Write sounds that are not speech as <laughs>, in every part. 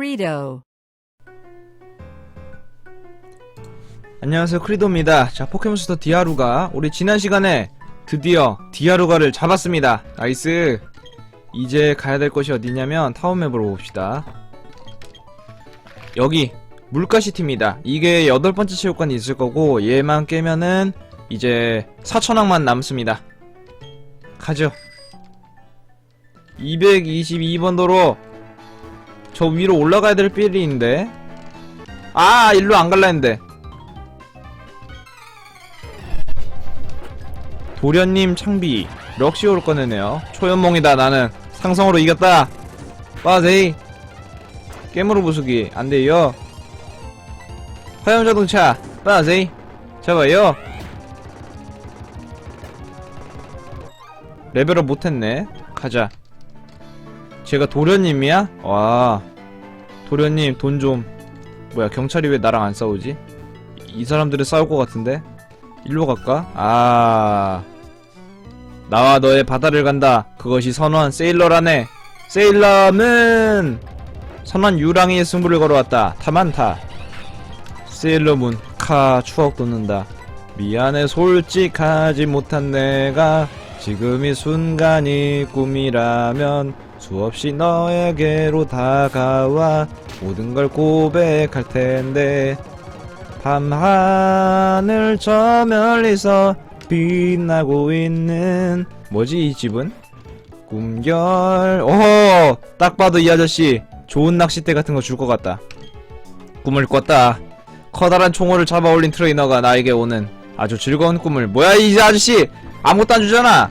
Credo. 안녕하세요 크리도입니다. 자 포켓몬스터 디아루가 우리 지난 시간에 드디어 디아루가를 잡았습니다. 나이스. 이제 가야 될 곳이 어디냐면 타운맵으로 봅시다. 여기 물가시티입니다. 이게 여덟 번째 체육관이 있을 거고 얘만 깨면은 이제 4천왕만 남습니다. 가죠. 222번 도로 저 위로 올라가야 될 삘인데. 아 일로 안 갈라 했는데. 도련님 창비 럭시오를 꺼내네요. 초연몽이다 나는. 상성으로 이겼다. 빠세이. 깨무르 부수기 안돼요. 화염 자동차 빠세이. 잡아요. 레벨업 못했네. 가자. 제가 도련님이야? 와 도련님 돈 좀 뭐야 경찰이 왜 나랑 안 싸우지? 이 사람들은 싸울 것 같은데? 일로 갈까? 아 나와 너의 바다를 간다 그것이 선원 세일러라네 세일러문 선원 유랑이의 승부를 걸어왔다 타만타 세일러문 카 추억 돋는다 미안해 솔직하지 못한 내가 지금 이 순간이 꿈이라면 수없이 너에게로 다가와 모든 걸 고백할 텐데 밤하늘 저 멀리서 빛나고 있는 뭐지 이 집은? 꿈결. 오호 딱 봐도 이 아저씨 좋은 낚싯대 같은 거 줄 것 같다. 꿈을 꿨다. 커다란 총알을 잡아 올린 트레이너가 나에게 오는 아주 즐거운 꿈을. 뭐야 이 아저씨! 아무것도 안 주잖아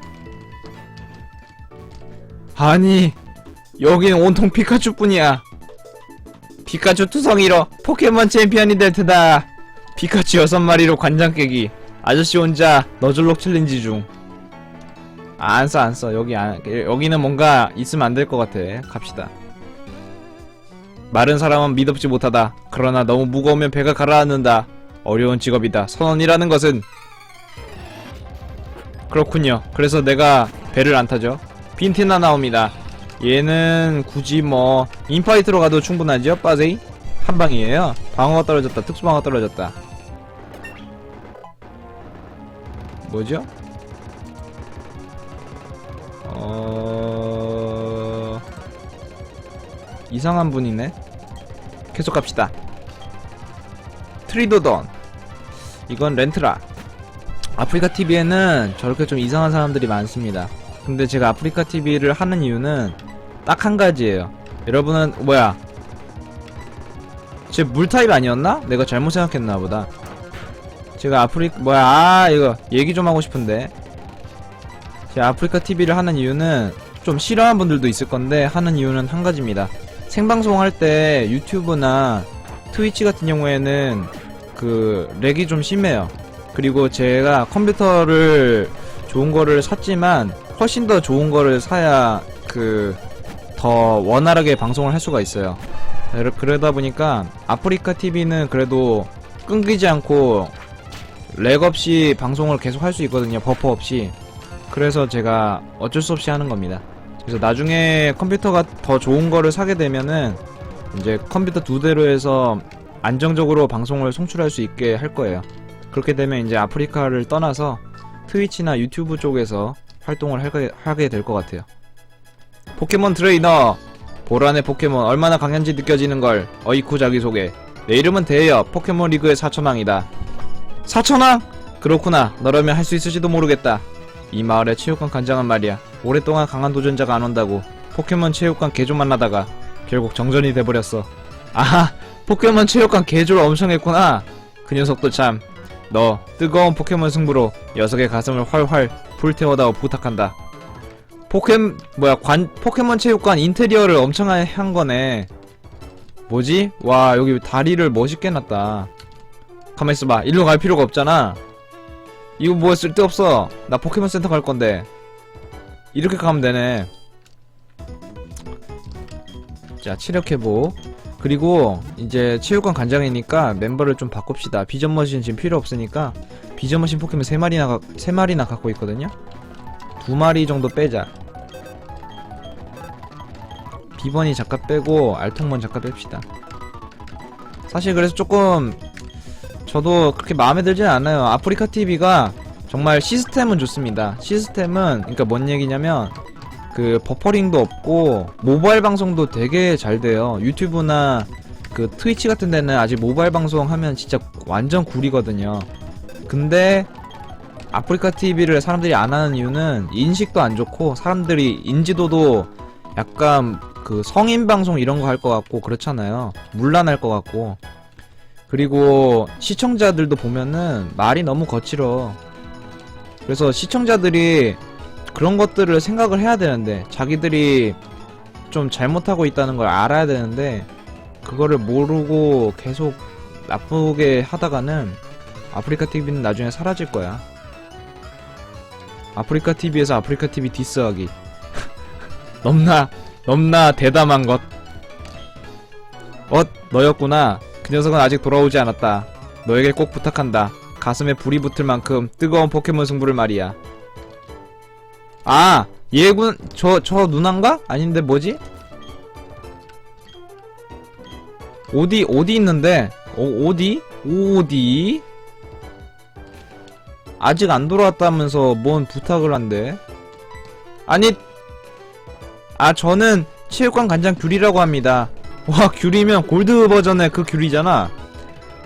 아니 여기는 온통 피카츄뿐이야 피카츄 투성이로 포켓몬 챔피언이 될 테다 피카츄 여섯 마리로 관장 깨기 아저씨 혼자 너절록 챌린지 중. 아, 안 써, 안 써. 여기 안, 여기는 뭔가 있으면 안 될 것 같아. 갑시다. 마른 사람은 미덥지 못하다. 그러나 너무 무거우면 배가 가라앉는다. 어려운 직업이다. 선원이라는 것은. 그렇군요. 그래서 내가 배를 안 타죠. 빈티나 나옵니다. 얘는 굳이 뭐, 인파이트로 가도 충분하죠? 빠세이? 한 방이에요. 방어가 떨어졌다. 특수방어가 떨어졌다. 뭐죠? 어... 이상한 분이네. 계속 갑시다. 트리도던. 이건 렌트라. 아프리카 TV에는 저렇게 좀 이상한 사람들이 많습니다. 근데 제가 아프리카 TV를 하는 이유는 딱 한 가지예요. 여러분은 뭐야? 제 물 타입 아니었나? 내가 잘못 생각했나 보다. 제가 아프리 뭐야 아 이거 얘기 좀 하고 싶은데 제가 아프리카 TV를 하는 이유는 좀 싫어하는 분들도 있을 건데 하는 이유는 한 가지입니다. 생방송 할 때 유튜브나 트위치 같은 경우에는 그 렉이 좀 심해요. 그리고 제가 컴퓨터를 좋은 거를 샀지만 훨씬 더 좋은 거를 사야 그 더 원활하게 방송을 할 수가 있어요. 그러- 그러다 보니까 아프리카 TV는 그래도 끊기지 않고 렉 없이 방송을 계속 할 수 있거든요. 버퍼 없이. 그래서 제가 어쩔 수 없이 하는 겁니다. 그래서 나중에 컴퓨터가 더 좋은 거를 사게 되면은 이제 컴퓨터 두 대로 해서 안정적으로 방송을 송출할 수 있게 할 거예요. 그렇게 되면 이제 아프리카를 떠나서 트위치나 유튜브 쪽에서 활동을 하게, 하게 될 것 같아요. 포켓몬 트레이너! 보란의 포켓몬 얼마나 강한지 느껴지는 걸 어이쿠 자기소개. 내 이름은 대여 포켓몬 리그의 사천왕이다. 사천왕? 그렇구나. 너라면 할 수 있을지도 모르겠다. 이 마을의 체육관 관장은 말이야. 오랫동안 강한 도전자가 안 온다고 포켓몬 체육관 개조 만나다가 결국 정전이 돼버렸어. 아하, 포켓몬 체육관 개조를 엄청 했구나. 그 녀석도 참. 너 뜨거운 포켓몬 승부로 녀석의 가슴을 활활 불태워다오 부탁한다. 포켓 뭐야 관 포켓몬 체육관 인테리어를 엄청 하- 한 거네. 뭐지? 와 여기 다리를 멋있게 놨다. 가만 있어봐. 일로 갈 필요가 없잖아. 이거 뭐 쓸데없어. 나 포켓몬 센터 갈 건데. 이렇게 가면 되네. 자, 체력 회복. 그리고 이제 체육관 관장이니까 멤버를 좀 바꿉시다. 비전 머신 지금 필요 없으니까 비전 머신 포켓몬 3마리나 가, 3마리나 갖고 있거든요. 두 마리 정도 빼자. 비번이 잠깐 빼고 알통번 잠깐 뺍시다. 사실 그래서 조금 저도 그렇게 마음에 들진 않아요. 아프리카 TV가 정말 시스템은 좋습니다. 시스템은 그러니까 뭔 얘기냐면 그 버퍼링도 없고 모바일 방송도 되게 잘 돼요. 유튜브나 그 트위치 같은 데는 아직 모바일 방송 하면 진짜 완전 구리거든요. 근데 아프리카 TV를 사람들이 안 하는 이유는 인식도 안 좋고 사람들이 인지도도 약간 그 성인 방송 이런 거 할 것 같고 그렇잖아요. 물란할 것 같고. 그리고 시청자들도 보면은 말이 너무 거칠어. 그래서 시청자들이 그런 것들을 생각을 해야 되는데 자기들이 좀 잘못하고 있다는 걸 알아야 되는데 그거를 모르고 계속 나쁘게 하다가는 아프리카 TV는 나중에 사라질 거야. 아프리카 TV에서 아프리카 TV 디스하기. <laughs> 넘나 넘나 대담한 것. 엇 너였구나. 그 녀석은 아직 돌아오지 않았다. 너에게 꼭 부탁한다. 가슴에 불이 붙을 만큼 뜨거운 포켓몬 승부를 말이야. 아 예군 저 저 누난가? 아닌데 뭐지? 어디 어디 있는데? 어, 어디? 어디? 아직 안 돌아왔다면서 뭔 부탁을 한대? 아니 아 저는 체육관 관장 귤이라고 합니다. 와 귤이면 골드 버전의 그 귤이잖아.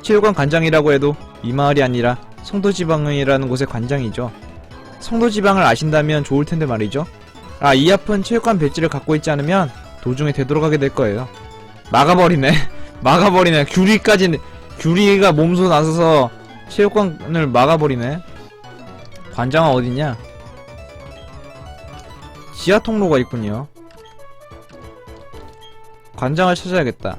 체육관 관장이라고 해도 이 마을이 아니라 성도지방이라는 곳의 관장이죠. 성도지방을 아신다면 좋을 텐데 말이죠. 아 이 앞은 체육관 배지를 갖고 있지 않으면 도중에 되돌아가게 될 거예요. 막아버리네. <laughs> 막아버리네. 귤이까지 귤이가 몸소 나서서 체육관을 막아버리네. 관장은 어딨냐? 지하 통로가 있군요. 관장을 찾아야겠다.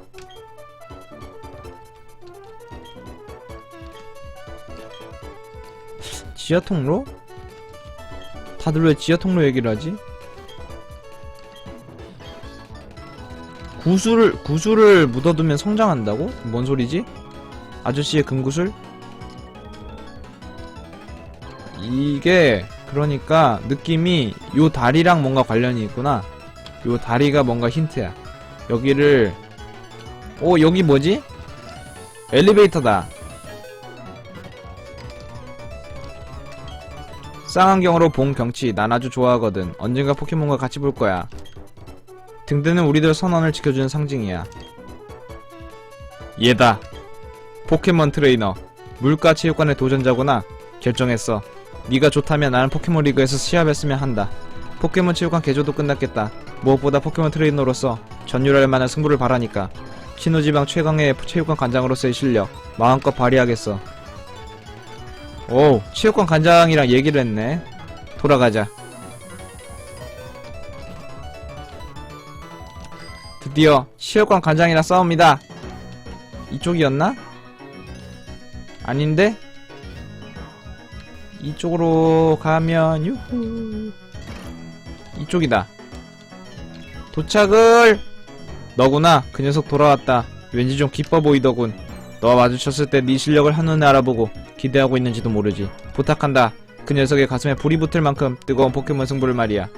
지하 통로? 다들 왜 지하 통로 얘기를 하지? 구슬을 구슬을 묻어두면 성장한다고? 뭔 소리지? 아저씨의 금구슬? 이게 그러니까 느낌이 요 다리랑 뭔가 관련이 있구나. 요 다리가 뭔가 힌트야. 여기를 오 여기 뭐지? 엘리베이터다. 쌍안경으로 본 경치 난 아주 좋아하거든. 언젠가 포켓몬과 같이 볼 거야. 등대는 우리들 선언을 지켜주는 상징이야. 얘다. 포켓몬 트레이너. 물가 체육관의 도전자구나. 결정했어. 네가 좋다면 나는 포켓몬 리그에서 시합했으면 한다. 포켓몬 체육관 개조도 끝났겠다. 무엇보다 포켓몬 트레이너로서 전율할 만한 승부를 바라니까. 신호지방 최강의 체육관 관장으로서의 실력 마음껏 발휘하겠어. 오, 체육관 관장이랑 얘기를 했네. 돌아가자. 드디어 체육관 관장이랑 싸웁니다. 이쪽이었나? 아닌데? 이쪽으로 가면 유후. 이쪽이다. 도착을! 너구나 그 녀석 돌아왔다. 왠지 좀 기뻐 보이더군. 너와 마주쳤을 때 네 실력을 한눈에 알아보고 기대하고 있는지도 모르지. 부탁한다. 그 녀석의 가슴에 불이 붙을 만큼 뜨거운 포켓몬 승부를 말이야.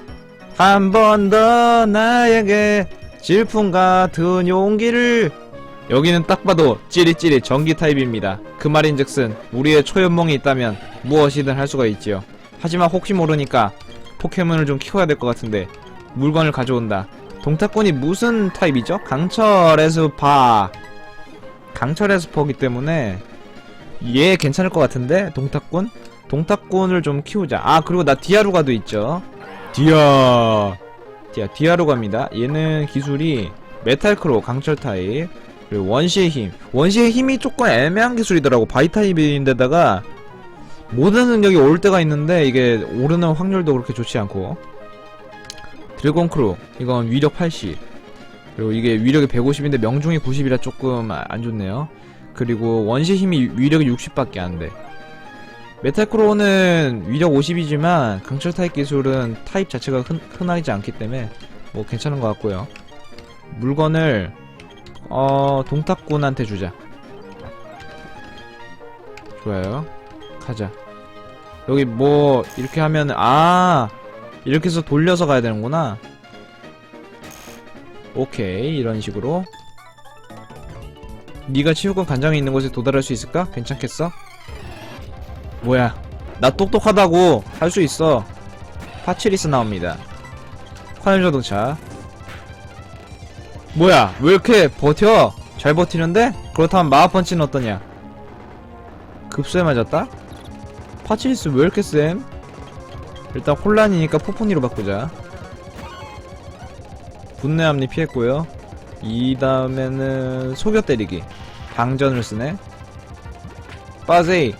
한 번 더 나에게 질풍 같은 용기를 여기는 딱 봐도 찌릿찌릿 전기 타입입니다. 그 말인즉슨 우리의 초연몽이 있다면 무엇이든 할 수가 있지요. 하지만 혹시 모르니까 포켓몬을 좀 키워야 될 것 같은데 물건을 가져온다. 동탁꾼이 무슨 타입이죠? 강철의 수파. 강철의 수퍼기 때문에 얘 괜찮을 것 같은데 동탁꾼? 동탁꾼을 좀 키우자. 아 그리고 나 디아루가도 있죠. 디아 디아 디아루가입니다. 얘는 기술이 메탈크로 강철 타입. 그리고 원시의 힘. 원시의 힘이 조금 애매한 기술이더라고. 바이 타입인데다가 모든 능력이 올 때가 있는데 이게 오르는 확률도 그렇게 좋지 않고. 드래곤 크루. 이건 위력 80. 그리고 이게 위력이 150인데 명중이 90이라 조금 아- 안 좋네요. 그리고 원시 힘이 위력이 60밖에 안 돼. 메탈크로는 위력 50이지만 강철 타입 기술은 타입 자체가 흔, 흔하지 않기 때문에 뭐 괜찮은 것 같고요. 물건을 어 동탁꾼한테 주자. 좋아요. 가자. 여기 뭐 이렇게 하면 아 이렇게 해서 돌려서 가야 되는구나. 오케이 이런 식으로. 네가 치우고 간장이 있는 곳에 도달할 수 있을까? 괜찮겠어? 뭐야 나 똑똑하다고 할 수 있어. 파치리스 나옵니다. 화염 자동차 뭐야? 왜 이렇게 버텨? 잘 버티는데? 그렇다면 마하펀치는 어떠냐? 급소에 맞았다? 파치리스 왜 이렇게 쌤? 일단 혼란이니까 포포니로 바꾸자. 분내 합리 피했고요. 이 다음에는 속여 때리기. 방전을 쓰네. 빠세이.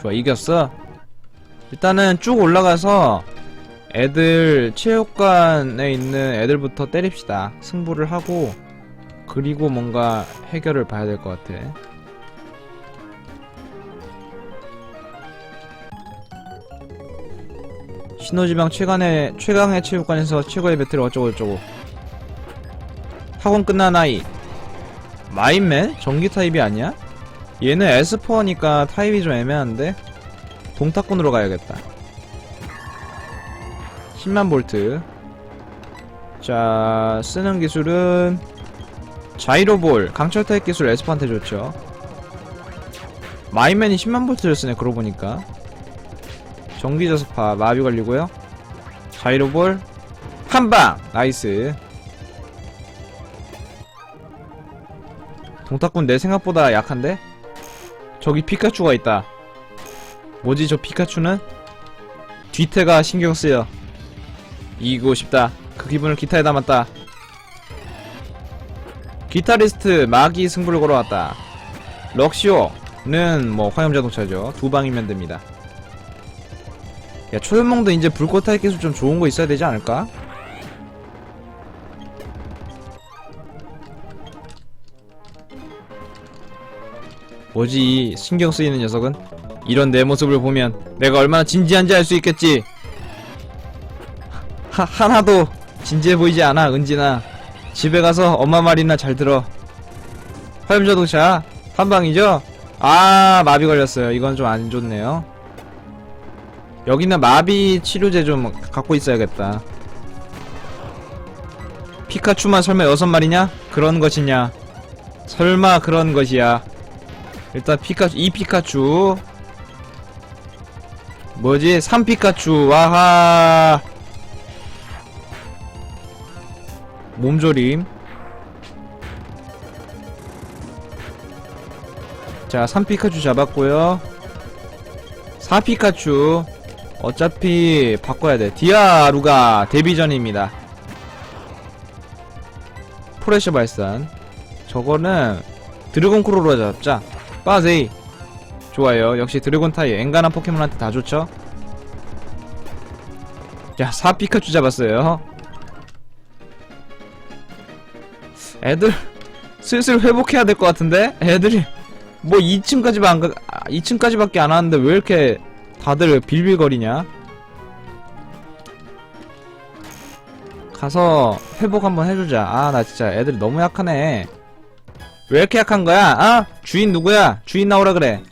좋아 이겼어. 일단은 쭉 올라가서 애들 체육관에 있는 애들부터 때립시다. 승부를 하고 그리고 뭔가 해결을 봐야 될 것 같아. 신호지방 최강의 최강의 체육관에서 최고의 배틀 어쩌고 저쩌고. 학원 끝난 아이. 마인맨? 전기 타입이 아니야? 얘는 에스퍼니까 타입이 좀 애매한데 동탁군으로 가야겠다 10만 볼트. 자 쓰는 기술은 자이로볼 강철 타입 기술 에스퍼한테 좋죠. 마인맨이 10만 볼트를 쓰네 그러고 보니까. 전기저속파 마비 걸리고요. 자이로볼 한방! 나이스. 동탁군 내 생각보다 약한데? 저기 피카츄가 있다. 뭐지 저 피카츄는? 뒤태가 신경 쓰여 이기고 싶다 그 기분을 기타에 담았다 기타리스트 마기 승부를 걸어왔다 럭시오는 뭐 화염 자동차죠 두 방이면 됩니다 야 초연몽도 이제 불꽃 타입 기술 좀 좋은 거 있어야 되지 않을까? 뭐지 이 신경 쓰이는 녀석은? 이런 내 모습을 보면 내가 얼마나 진지한지 알 수 있겠지. 하, 하나도 진지해 보이지 않아 은진아. 집에 가서 엄마 말이나 잘 들어. 화염자동차 한 방이죠? 아 마비 걸렸어요. 이건 좀 안 좋네요. 여기는 마비 치료제 좀 갖고 있어야겠다. 피카츄만 설마 여섯 마리냐? 그런 것이냐? 설마 그런 것이야. 일단 피카츄, 이 피카츄. 뭐지? 3 피카츄. 와하. 몸조림. 자, 3 피카츄 잡았고요. 4 피카츄. 어차피 바꿔야 돼. 디아루가 데뷔 전입니다. 프레셔 발산. 저거는 드래곤 크로로 잡자. 빠세이. 좋아요. 역시 드래곤 타이 엔간한 포켓몬한테 다 좋죠? 자, 4 피카츄 잡았어요. 애들 슬슬 회복해야 될 것 같은데? 애들이 뭐 2층까지 안 가, 2층까지밖에 안 왔는데 왜 이렇게 다들 빌빌거리냐? 가서 회복 한번 해주자. 아, 나 진짜 애들이 너무 약하네. 왜 이렇게 약한 거야? 아? 주인 누구야? 주인 나오라 그래.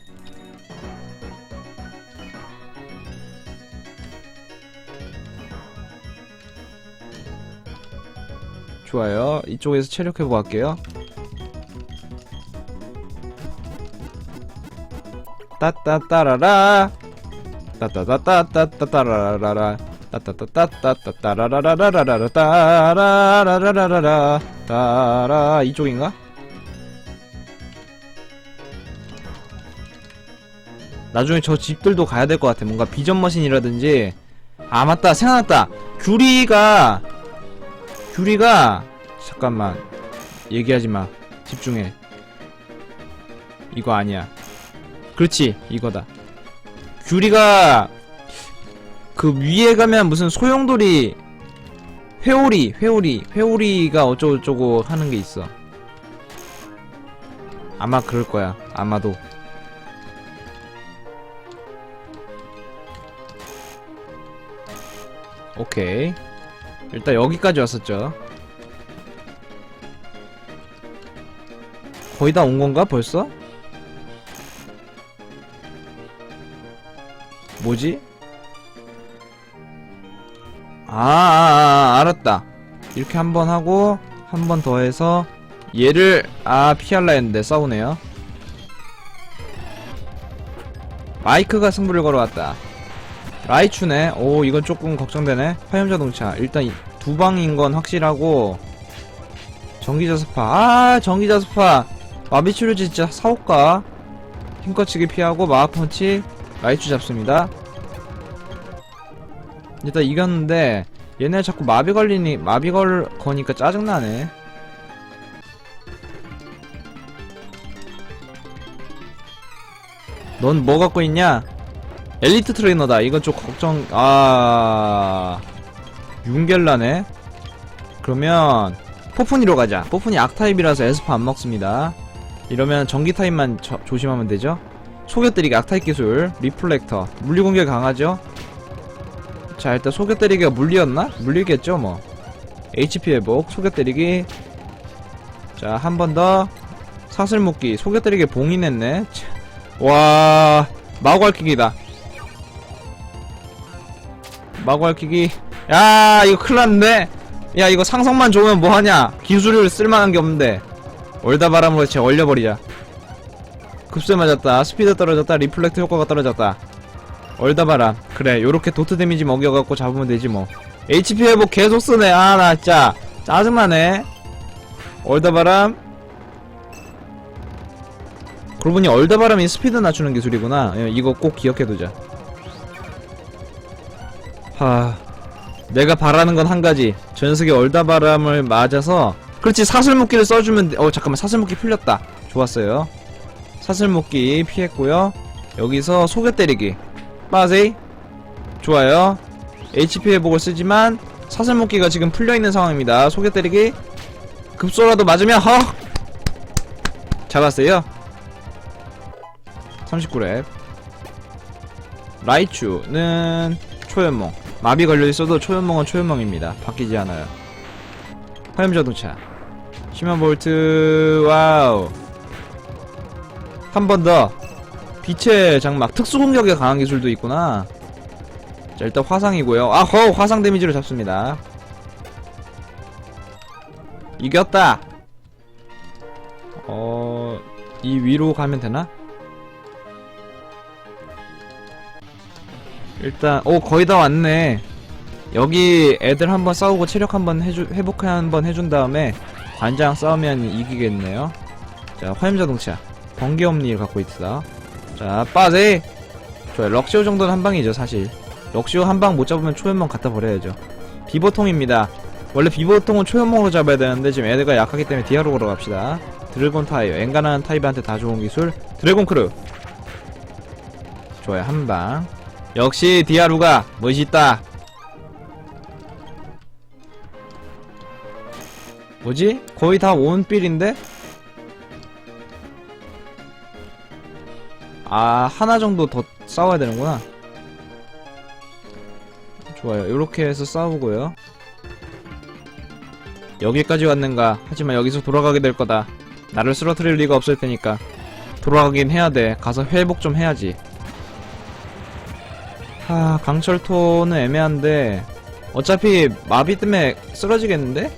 좋아요. 이쪽에서 체력 회복 할게요. 따따따라라 따따따따따따따라라라 따따따따따따라라라라라라 따라라라라라 따라 이쪽인가? 나중에 저 집들도 가야 될 것 같아. 뭔가 비전 머신이라든지. 아, 맞다. 생각났다. 규리가, 규리가, 잠깐만. 얘기하지 마. 집중해. 이거 아니야. 그렇지. 이거다. 규리가, 그 위에 가면 무슨 소용돌이, 회오리, 회오리, 회오리가 어쩌고저쩌고 하는 게 있어. 아마 그럴 거야. 아마도. 오케이. 일단 여기까지 왔었죠. 거의 다 온 건가 벌써? 뭐지? 아, 아, 아, 알았다. 이렇게 한 번 하고, 한 번 더 해서, 얘를, 아, 피할라 했는데 싸우네요. 마이크가 승부를 걸어왔다. 라이추네. 오, 이건 조금 걱정되네. 화염자동차. 일단 이- 두 방인 건 확실하고, 전기자스파. 아, 전기자스파. 마비치료제 진짜 사올까? 힘껏 치기 피하고, 마하펀치, 라이추 잡습니다. 일단 이겼는데, 얘네 자꾸 마비 걸리니, 마비 걸, 거니까 짜증나네. 넌 뭐 갖고 있냐? 엘리트 트레이너다. 이건 좀 걱정, 아, 윤겔라네? 그러면, 포푼이로 가자. 포푼이 악타입이라서 에스파 안 먹습니다. 이러면 전기 타입만 저- 조심하면 되죠? 속여때리기 악타입 기술, 리플렉터, 물리공격 강하죠? 자, 일단 속여때리기가 물리였나? 물리겠죠, 뭐. HP 회복, 속여때리기. 자, 한 번 더. 사슬묶기, 속여때리기 봉인했네. 차, 와, 마구알키기다. 마구알키기. 야, 이거 큰일 났는데? 야, 이거 상성만 좋으면 뭐하냐? 기술을 쓸만한 게 없는데. 얼다 바람으로 쟤 얼려버리자. 급수에 맞았다. 스피드 떨어졌다. 리플렉트 효과가 떨어졌다. 얼다 바람. 그래, 요렇게 도트 데미지 먹여갖고 잡으면 되지 뭐. HP 회복 계속 쓰네. 아, 나 진짜. 짜증나네. 얼다 바람. 그러고 보니 얼다 바람이 스피드 낮추는 기술이구나. 예, 이거 꼭 기억해두자. 하. 내가 바라는 건 한 가지. 저 녀석이 얼다 바람을 맞아서. 그렇지, 사슬묶기를 써주면, 돼. 어, 잠깐만, 사슬묶기 풀렸다. 좋았어요. 사슬묶기 피했고요. 여기서 속여 때리기. 빠세이. 좋아요. HP 회복을 쓰지만, 사슬묶기가 지금 풀려있는 상황입니다. 속여 때리기. 급소라도 맞으면, 허! 잡았어요. 39렙. 라이추는 초연몽. 마비 걸려있어도 초연몽은 초연몽입니다. 바뀌지 않아요. 화염자동차. 시면볼트, 와우. 한 번 더. 빛의 장막. 특수공격에 강한 기술도 있구나. 자, 일단 화상이고요. 아, 허! 화상 데미지로 잡습니다. 이겼다! 어, 이 위로 가면 되나? 일단 오 거의 다 왔네. 여기 애들 한번 싸우고 체력 한번 해주 회복 한번 해준 다음에 관장 싸우면 이기겠네요. 자 화염자동차. 번개엄니를 갖고 있다. 자 빠세! 좋아요 럭시오 정도는 한 방이죠 사실. 럭시오 한 방 못 잡으면 초연몽 갖다 버려야죠. 비버통입니다. 원래 비버통은 초연몽으로 잡아야 되는데 지금 애들가 약하기 때문에 디아로그로 갑시다. 드래곤 타이어. 엔간한 타입한테 다 좋은 기술. 드래곤 크루. 좋아요 한방 역시 디아루가 멋있다. 뭐지? 거의 다 온필인데? 아, 하나 정도 더 싸워야 되는구나. 좋아요. 이렇게 해서 싸우고요. 여기까지 왔는가? 하지만 여기서 돌아가게 될 거다. 나를 쓰러뜨릴 리가 없을 테니까. 돌아가긴 해야 돼. 가서 회복 좀 해야지. 하, 강철토는 애매한데 어차피 마비 때문에 쓰러지겠는데?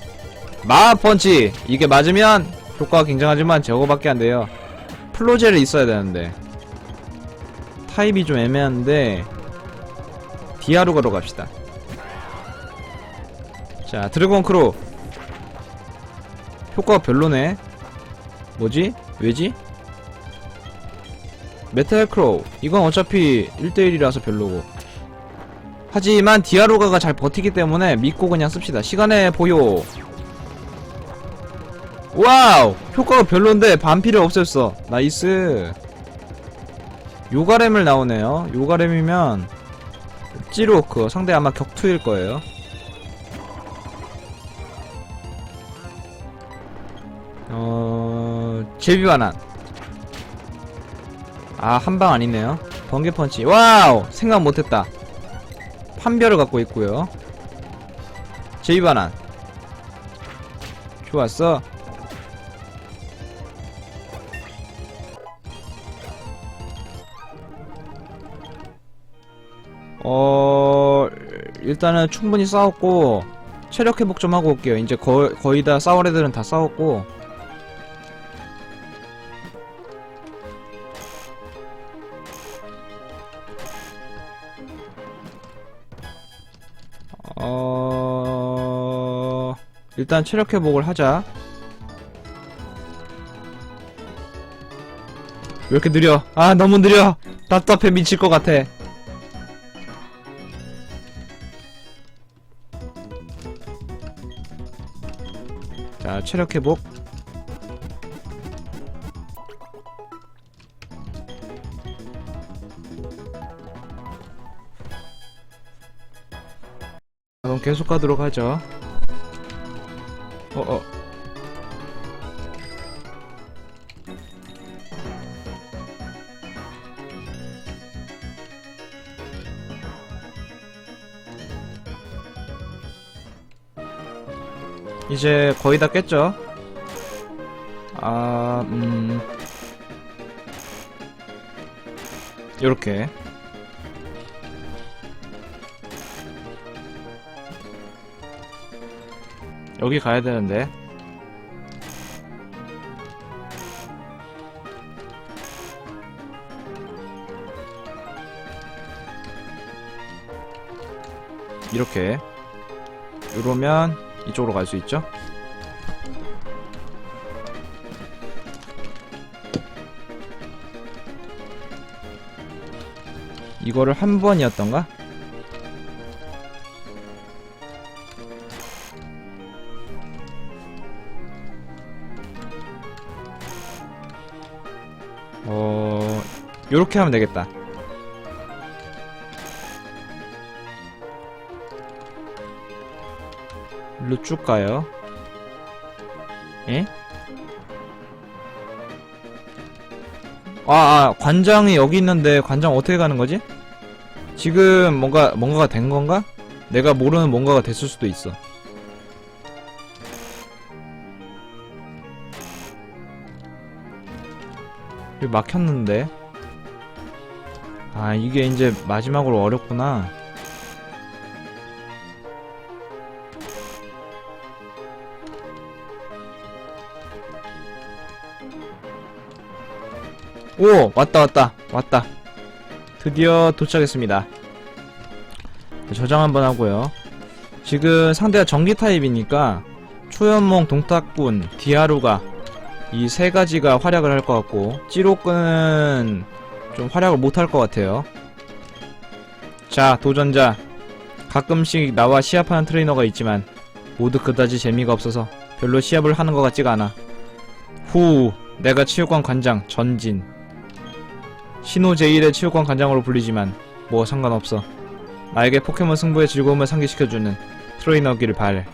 마펀치! 이게 맞으면 효과가 굉장하지만 저거밖에 안 돼요. 플로젤이 있어야 되는데 타입이 좀 애매한데 디아루가로 갑시다. 자, 드래곤 크로 효과가 별로네. 뭐지? 왜지? 메탈 크로우 이건 어차피 1대1이라서 별로고 하지만 디아로가가 잘 버티기 때문에 믿고 그냥 씁시다 시간의 보요 와우 효과가 별론데 반피를 없앴어 나이스 요가렘을 나오네요 요가렘이면 찌로크 상대 아마 격투일 거예요 어... 제비반환 아, 한 방 아니네요. 번개 펀치. 와우! 생각 못했다. 판별을 갖고 있고요. 제이바난. 좋았어. 어, 일단은 충분히 싸웠고 체력 회복 좀 하고 올게요. 이제 거, 거의 다 싸울 애들은 다 싸웠고 일단 체력 회복을 하자. 왜 이렇게 느려? 아 너무 느려. 답답해 미칠 것 같아. 자, 체력 회복. 계속 가도록 하죠. 어, 어. 이제 거의 다 깼죠? 아, 음. 요렇게. 여기 가야 되는데. 이렇게. 이러면 이쪽으로 갈 수 있죠? 이거를 한 번이었던가? 요렇게 하면 되겠다. 일로 쭉 가요. 예? 아, 아, 관장이 여기 있는데 관장 어떻게 가는 거지? 지금 뭔가 뭔가가 된 건가? 내가 모르는 뭔가가 됐을 수도 있어. 여기 막혔는데. 아, 이게 이제 마지막으로 어렵구나. 오 왔다 왔다 왔다. 드디어 도착했습니다. 저장 한번 하고요. 지금 상대가 전기 타입이니까 초연몽 동탁군 디아루가 이 세 가지가 활약을 할 것 같고 찌로끈은 좀 활약을 못할 것 같아요 자 도전자 가끔씩 나와 시합하는 트레이너가 있지만 모두 그다지 재미가 없어서 별로 시합을 하는 것 같지가 않아 후 내가 치유관 관장 전진 신호 제1의 치유관 관장으로 불리지만 뭐 상관없어. 나에게 포켓몬 승부의 즐거움을 상기시켜주는 트레이너기를 바래.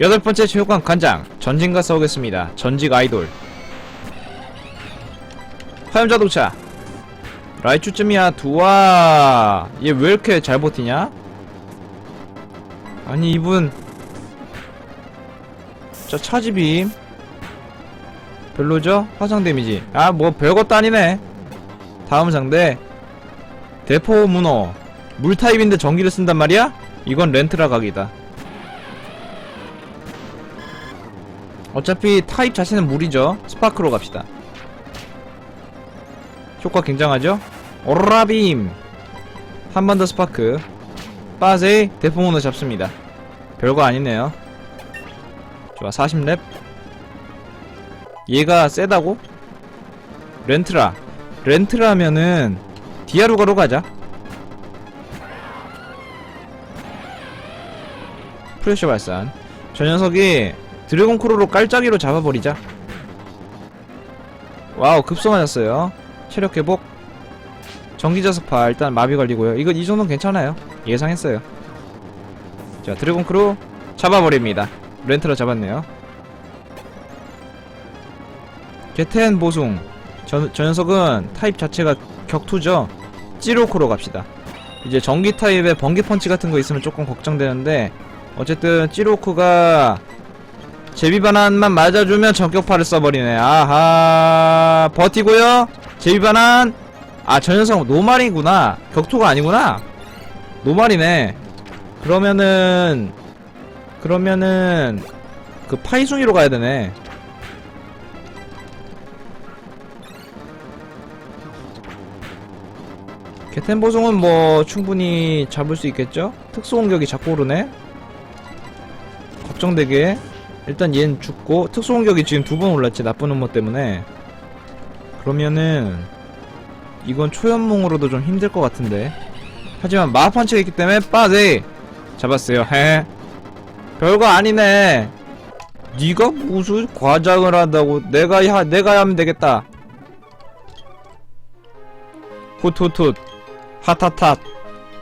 여덟 번째 체육관 관장 전진과 싸우겠습니다. 전직 아이돌. 화염자동차. 라이츄쯤이야 두와. 얘 왜 이렇게 잘 버티냐? 아니 이분. 자 차지빔. 별로죠? 화상 데미지. 아 뭐 별것도 아니네. 다음 상대 대포 문어 물 타입인데 전기를 쓴단 말이야? 이건 렌트라 각이다. 어차피 타입 자체는 물이죠. 스파크로 갑시다. 효과 굉장하죠? 오라빔! 한 번 더 스파크. 빠세! 대포 문어 잡습니다. 별거 아니네요. 좋아 40렙. 얘가 세다고? 렌트라. 렌트라면은 디아루가로 가자. 프레셔 발산. 저 녀석이 드래곤 크로로 깔짜기로 잡아버리자. 와우 급소 맞았어요 체력 회복. 전기자석파 일단 마비 걸리고요. 이거 이 정도는 괜찮아요. 예상했어요. 자 드래곤 크로 잡아버립니다. 렌트라 잡았네요. 게텐 보숭 저, 저 녀석은 타입 자체가 격투죠. 찌로코로 갑시다. 이제 전기 타입에 번개 펀치 같은 거 있으면 조금 걱정되는데 어쨌든 찌로코가 제비 반환만 맞아주면 전격파를 써버리네. 아하 버티고요 제비 반환 아 저 녀석 노말이구나 격투가 아니구나 노말이네. 그러면은 그러면은 그 파이숭이로 가야 되네. 개템보송은 뭐 충분히 잡을 수 있겠죠? 특수 공격이 자꾸 오르네. 걱정되게 일단 얘는 죽고 특수 공격이 지금 두 번 올랐지 나쁜 음모 때문에 그러면은 이건 초연몽으로도 좀 힘들 것 같은데. 하지만 마파펀치가 있기 때문에 빠지! 잡았어요. 헤 별거 아니네. 네가 무슨 과장을 한다고 내가 야 내가 하면 되겠다. 훗훗훗. 핫핫핫.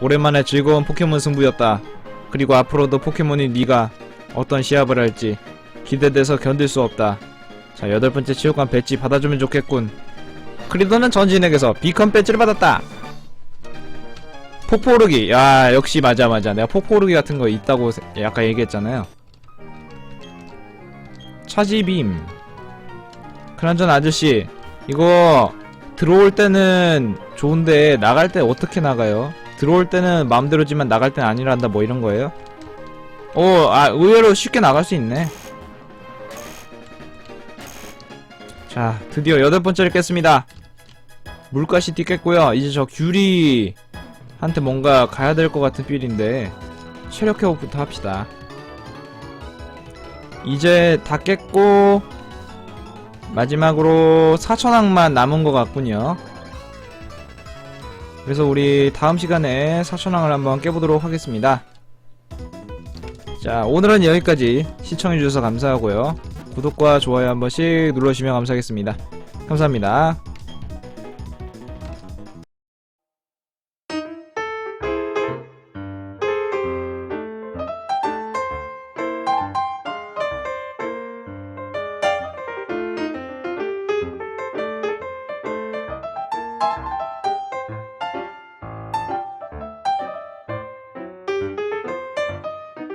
오랜만에 즐거운 포켓몬 승부였다. 그리고 앞으로도 포켓몬이 네가 어떤 시합을 할지 기대돼서 견딜 수 없다. 자 여덟 번째 체육관 배지 받아주면 좋겠군 크리도는 전진에게서 비컨 배지를 받았다. 폭포오르기. 야 역시 맞아 맞아. 내가 폭포오르기 같은 거 있다고 세- 아까 얘기했잖아요. 차지빔. 그나저나 아저씨 이거 들어올 때는 좋은데 나갈 때 어떻게 나가요? 들어올 때는 마음대로지만 나갈 땐 아니란다 뭐 이런 거예요? 오, 아 의외로 쉽게 나갈 수 있네. 자 드디어 여덟 번째를 깼습니다 물가시 뛰겠고요 이제 저 귤이 한테 뭔가 가야 될 것 같은 필인데 체력 회복부터 합시다. 이제 다 깼고 마지막으로 4천왕만 남은 것 같군요. 그래서 우리 다음 시간에 4천왕을 한번 깨보도록 하겠습니다. 자 오늘은 여기까지 시청해주셔서 감사하고요. 구독과 좋아요 한 번씩 눌러주시면 감사하겠습니다. 감사합니다.